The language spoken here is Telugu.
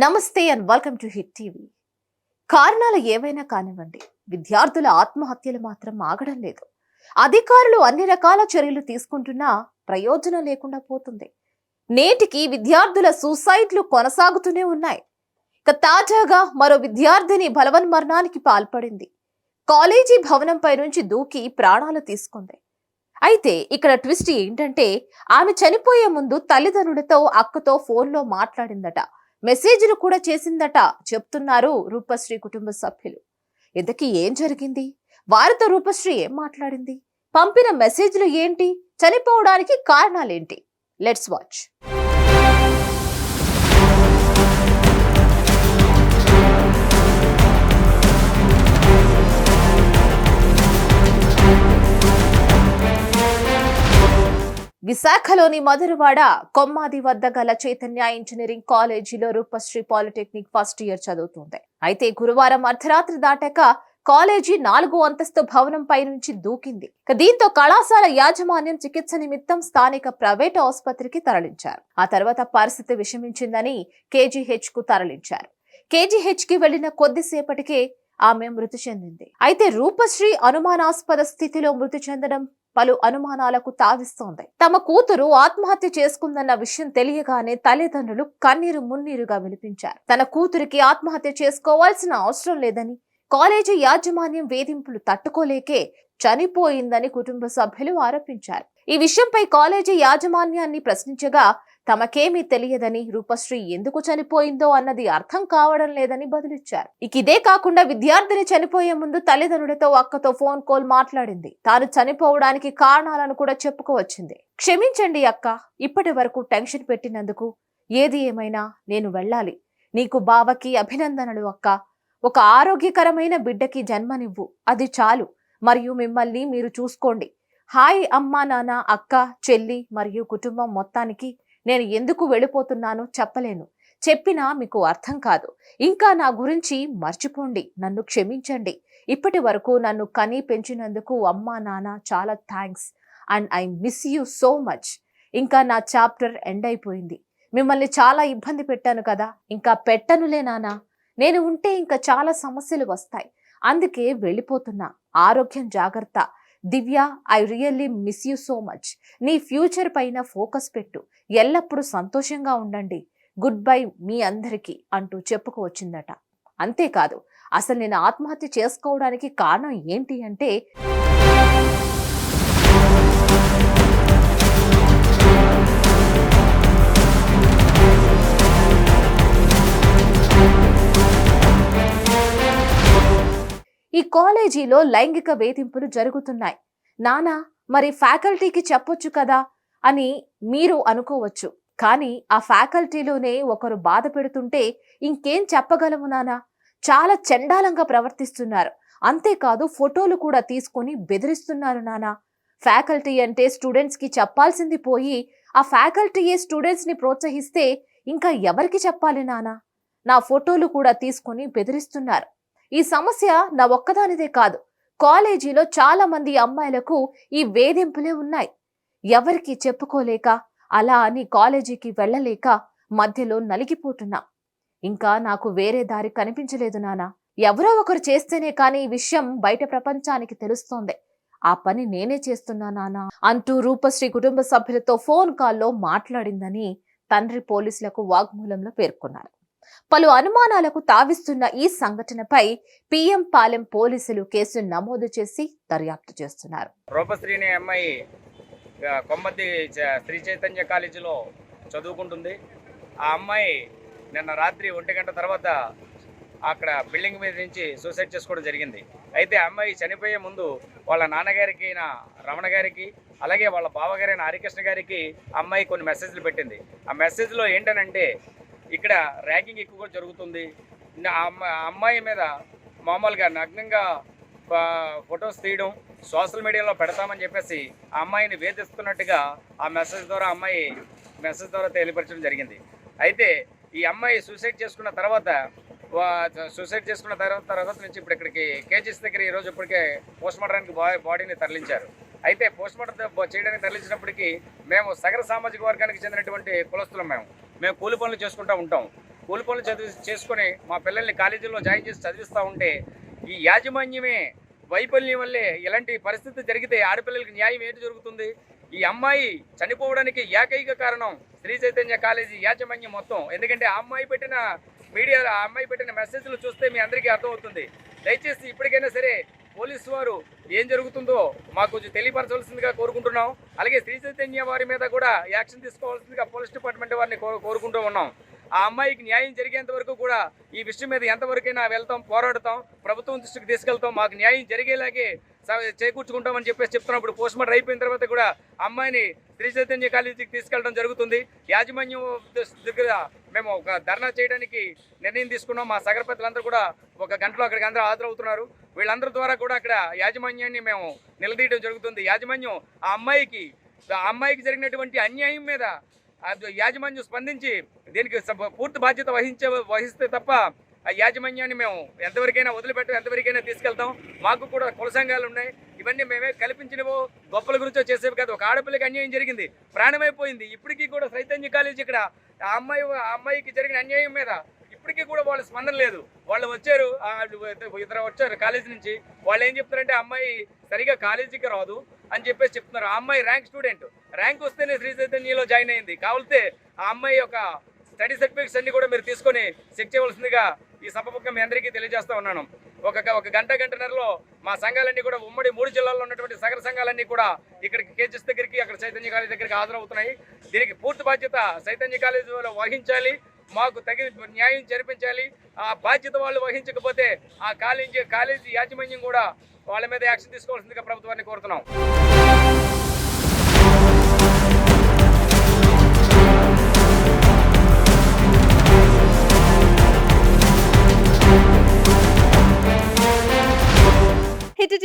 నమస్తే and welcome to hit TV. కారణాలు ఏవైనా కానివ్వండి విద్యార్థుల ఆత్మహత్యలు మాత్రం ఆగడం లేదు. అధికారులు అన్ని రకాల చర్యలు తీసుకుంటున్నా ప్రయోజనం లేకుండా పోతుంది. నేటికి విద్యార్థుల సూసైడ్లు కొనసాగుతూనే ఉన్నాయి. ఇక తాజాగా మరో విద్యార్థిని బలవన్మరణానికి పాల్పడింది. కాలేజీ భవనంపై నుంచి దూకి ప్రాణాలు తీసుకుంది. అయితే ఇక్కడ ట్విస్ట్ ఏంటంటే ఆమె చనిపోయే ముందు తల్లిదండ్రులతో అక్కతో ఫోన్లో మాట్లాడిందట. మెసేజ్లు కూడా చేసిందట చెప్తున్నారు రూపశ్రీ కుటుంబ సభ్యులు. ఇంతకీ ఏం జరిగింది? వారితో రూపశ్రీ ఏం మాట్లాడింది? పంపిన మెసేజ్లు ఏంటి? చనిపోవడానికి కారణాలేంటి? లెట్స్ వాచ్ విశాఖలోని మధురవాడ కొమ్మాది వద్ద గల చైతన్య ఇంజనీరింగ్ కాలేజీలో రూపశ్రీ పాలిటెక్నిక్ ఫస్ట్ ఇయర్ చదువుతుంది. అయితే గురువారం అర్ధరాత్రి దాటాక కాలేజీ నాలుగో అంతస్తు భవనంపై నుంచి దూకింది. దీంతో కళాశాల యాజమాన్యం చికిత్స నిమిత్తం స్థానిక ప్రైవేట్ ఆసుపత్రికి తరలించారు. ఆ తర్వాత పరిస్థితి విషమించిందని కేజీహెచ్కు తరలించారు. కేజీహెచ్కి వెళ్ళిన కొద్దిసేపటికే ఆమె మృతి చెందింది. అయితే రూపశ్రీ అనుమానాస్పద స్థితిలో మృతి చెందడం పలు అనుమానాలకు తావిస్తోంది. తమ కూతురు ఆత్మహత్య చేసుకుందన్న విషయం తెలియగానే తల్లిదండ్రులు కన్నీరు మున్నీరుగా వినిపించారు. తన కూతురికి ఆత్మహత్య చేసుకోవాల్సిన అవసరం లేదని కాలేజీ యాజమాన్యం వేధింపులు తట్టుకోలేకే చనిపోయిందని కుటుంబ సభ్యులు ఆరోపించారు. ఈ విషయంపై కాలేజీ యాజమాన్యాన్ని ప్రశ్నించగా తమకేమీ తెలియదని రూపశ్రీ ఎందుకు చనిపోయిందో అన్నది అర్థం కావడం లేదని బదులిచ్చారు. ఇక ఇదే కాకుండా విద్యార్థిని చనిపోయే ముందు తల్లిదండ్రులతో అక్కతో ఫోన్ కాల్ మాట్లాడింది. తాను చనిపోవడానికి కారణాలను కూడా చెప్పుకోవచ్చింది. క్షమించండి అక్క ఇప్పటి వరకు టెన్షన్ పెట్టినందుకు ఏది ఏమైనా నేను వెళ్ళాలి. నీకు బావకి అభినందనలు అక్క. ఒక ఆరోగ్యకరమైన బిడ్డకి జన్మనివ్వు. అది చాలు. మరియు మిమ్మల్ని మీరు చూసుకోండి. హాయ్ అమ్మా నాన్న అక్క చెల్లి మరియు కుటుంబం మొత్తానికి నేను ఎందుకు వెళ్ళిపోతున్నానో చెప్పలేను. చెప్పినా మీకు అర్థం కాదు. ఇంకా నా గురించి మర్చిపోండి. నన్ను క్షమించండి. ఇప్పటి వరకు నన్ను కని పెంచినందుకు అమ్మా నాన్న చాలా thanks. And I miss you so much. ఇంకా నా చాప్టర్ ఎండ్ అయిపోయింది. మిమ్మల్ని చాలా ఇబ్బంది పెట్టాను కదా. ఇంకా పెట్టనులే నానా నేను ఉంటే ఇంకా చాలా సమస్యలు వస్తాయి. అందుకే వెళ్ళిపోతున్నా. ఆరోగ్యం జాగ్రత్త. Divya I really miss you so much నీ ఫ్యూచర్ పైన ఫోకస్ పెట్టు. ఎల్లప్పుడూ సంతోషంగా ఉండండి. గుడ్ బై మీ అందరికీ అంటూ చెప్పుకోవచ్చిందట అంతేకాదు అసలు నేను ఆత్మహత్య చేసుకోవడానికి కారణం ఏంటి అంటే కాలేజీలో లైంగిక వేధింపులు జరుగుతున్నాయి. నానా మరి ఫ్యాకల్టీకి చెప్పొచ్చు కదా? అని మీరు అనుకోవచ్చు. కానీ ఆ ఫ్యాకల్టీలోనే ఒకరు బాధ పెడుతుంటే ఇంకేం చెప్పగలము నానా? చాలా చండాలంగా ప్రవర్తిస్తున్నారు. అంతేకాదు ఫోటోలు కూడా తీసుకొని బెదిరిస్తున్నారు నానా. ఫ్యాకల్టీ అంటే స్టూడెంట్స్కి చెప్పాల్సింది పోయి ఆ ఫ్యాకల్టీయే స్టూడెంట్స్ని ప్రోత్సహిస్తే ఇంకా ఎవరికి చెప్పాలి నానా? నా ఫోటోలు కూడా తీసుకొని బెదిరిస్తున్నారు. ఈ సమస్య నా ఒక్కదానిదే కాదు. కాలేజీలో చాలా మంది అమ్మాయిలకు ఈ వేధింపులే ఉన్నాయి. ఎవరికి చెప్పుకోలేక అలా అని కాలేజీకి వెళ్ళలేక మధ్యలో నలిగిపోతున్నా. ఇంకా నాకు వేరే దారి కనిపించలేదు నానా. ఎవరో ఒకరు చేస్తేనే కానీ ఈ విషయం బయట ప్రపంచానికి తెలుస్తోంది. ఆ పని నేనే చేస్తున్నా నానా అంటూ రూపశ్రీ కుటుంబ సభ్యులతో ఫోన్ కాల్లో మాట్లాడిందని తండ్రి పోలీసులకు వాగ్మూలంలో పేర్కొన్నారు. పలు అనుమానాలకు తావిస్తున్న ఈ సంఘటనపై పిఎం పాలెం పోలీసులు కేసు నమోదు చేసి దర్యాప్తు చేస్తున్నారు. రూపశ్రీ అనే అమ్మాయి కొమ్మతి శ్రీ చైతన్య కాలేజీలో చదువుకుంటుంది. ఆ అమ్మాయి నిన్న రాత్రి ఒంటి గంట తర్వాత అక్కడ బిల్డింగ్ మీద నుంచి సూసైడ్ చేసుకోవడం జరిగింది. అయితే అమ్మాయి చనిపోయే ముందు వాళ్ళ నాన్నగారికి అయిన రమణ గారికి అలాగే వాళ్ళ బావగారైన హరికృష్ణ గారికి అమ్మాయి కొన్ని మెసేజ్లు పెట్టింది. ఆ మెసేజ్లో ఏంటనంటే ఇక్కడ ర్యాగింగ్ ఎక్కువగా జరుగుతుంది. ఆ అమ్మాయి మీద మామూలుగా నగ్నంగా ఫొటోస్ తీయడం సోషల్ మీడియాలో పెడతామని చెప్పేసి ఆ అమ్మాయిని వేధిస్తున్నట్టుగా ఆ మెసేజ్ ద్వారా అమ్మాయి మెసేజ్ ద్వారా తెలియపరచడం జరిగింది. అయితే ఈ అమ్మాయి సూసైడ్ చేసుకున్న తర్వాత సూసైడ్ చేసుకున్న తర్వాత తర్వాత నుంచి ఇప్పుడు ఇక్కడికి కేజీస్ దగ్గర ఈరోజు ఇప్పటికే పోస్ట్ మార్టానికి బాడీని తరలించారు. అయితే పోస్ట్మార్టం చేయడానికి తరలించినప్పటికీ మేము సగర సామాజిక వర్గానికి చెందినటువంటి కులస్తులం మేము. మేము కూలి పనులు చేసుకుంటూ ఉంటాం. కూలి పనులు చదివి చేసుకొని మా పిల్లల్ని కాలేజీలో జాయిన్ చేసి చదివిస్తూ ఉంటే ఈ యాజమాన్యమే వైఫల్యం వల్లే ఇలాంటి పరిస్థితి జరిగితే ఆడపిల్లలకి న్యాయం ఏంటి జరుగుతుంది? ఈ అమ్మాయి చనిపోవడానికి ఏకైక కారణం శ్రీ చైతన్య కాలేజీ యాజమాన్యం మొత్తం. ఎందుకంటే ఆ అమ్మాయి పెట్టిన మీడియా ఆ అమ్మాయి పెట్టిన మెసేజ్లు చూస్తే మీ అందరికీ అర్థమవుతుంది. దయచేసి ఇప్పటికైనా సరే పోలీసు వారు ఏం జరుగుతుందో మాకు కొంచెం తెలియపరచవలసిందిగా కోరుకుంటున్నాం. అలాగే శ్రీ చైతన్య వారి మీద కూడా యాక్షన్ తీసుకోవాల్సిందిగా పోలీస్ డిపార్ట్మెంట్ వారిని కోరుకుంటూ ఉన్నాం. ఆ అమ్మాయికి న్యాయం జరిగేంత వరకు కూడా ఈ విషయం మీద ఎంతవరకైనా వెళ్తాం పోరాడతాం ప్రభుత్వం దృష్టికి తీసుకెళ్తాం మాకు న్యాయం జరిగేలాగే చేకూర్చుకుంటామని చెప్పేసి చెప్తున్నప్పుడు పోస్ట్ మార్టం అయిపోయిన తర్వాత కూడా అమ్మాయిని శ్రీ చైతన్య కాలేజీకి తీసుకెళ్ళడం జరుగుతుంది. యాజమాన్యం దగ్గర మేము ఒక ధర్నా చేయడానికి నిర్ణయం తీసుకున్నాం. మా సగరపతులందరూ కూడా ఒక గంటలో అక్కడికి అందరూ హాజరవుతున్నారు. వీళ్ళందరి ద్వారా కూడా అక్కడ యాజమాన్యాన్ని మేము నిలదీయడం జరుగుతుంది. యాజమాన్యం ఆ అమ్మాయికి ఆ అమ్మాయికి జరిగినటువంటి అన్యాయం మీద యాజమాన్యం స్పందించి దీనికి పూర్తి బాధ్యత వహించే వహిస్తే తప్ప యాజమాన్యాన్ని మేము ఎంతవరకైనా వదిలిపెట్టం ఎంతవరకైనా తీసుకెళ్తాం. మాకు కూడా కుల సంఘాలు ఉన్నాయి. ఇవన్నీ మేమే కల్పించినవో గొప్పల గురించో చేసేవి కాదు. ఒక ఆడపిల్లకి అన్యాయం జరిగింది ప్రాణమైపోయింది. ఇప్పటికీ కూడా చైతన్య కాలేజ్ ఇక్కడ ఆ అమ్మాయి ఆ అమ్మాయికి జరిగిన అన్యాయం మీద ఇప్పటికీ కూడా వాళ్ళ స్పందన లేదు. వాళ్ళు వచ్చారు ఇద్దరు వచ్చారు కాలేజీ నుంచి. వాళ్ళు ఏం చెప్తారంటే ఆ అమ్మాయి సరిగా కాలేజీకి రాదు అని చెప్పేసి చెప్తున్నారు. ఆ అమ్మాయి ర్యాంక్ స్టూడెంట్. ర్యాంక్ వస్తేనే శ్రీ చైతన్యలో జాయిన్ అయింది. కావలితే ఆ అమ్మాయి యొక్క స్టడీ సర్టిఫికేట్స్ అన్ని కూడా మీరు తీసుకొని చెక్ చేయవలసిందిగా ఈ సభముఖం మీ అందరికీ తెలియజేస్తా ఉన్నాను. ఒక ఒక గంట గంటన్నరలో మా సంఘాలన్నీ కూడా ఉమ్మడి మూడు జిల్లాల్లో ఉన్నటువంటి సగర సంఘాలన్నీ కూడా ఇక్కడికి కేజెస్ దగ్గరికి అక్కడ చైతన్య కాలేజ్ దగ్గరికి హాజరవుతున్నాయి. దీనికి పూర్తి బాధ్యత చైతన్య కాలేజీలో వహించాలి. మాకు తగిన న్యాయం జరిపించాలి. ఆ బాధ్యత వాళ్ళు వహించకపోతే ఆ కాలేజీ కాలేజీ యాజమాన్యం కూడా వాళ్ళ మీద యాక్షన్ తీసుకోవాల్సిందిగా ప్రభుత్వాన్ని కోరుతున్నాం.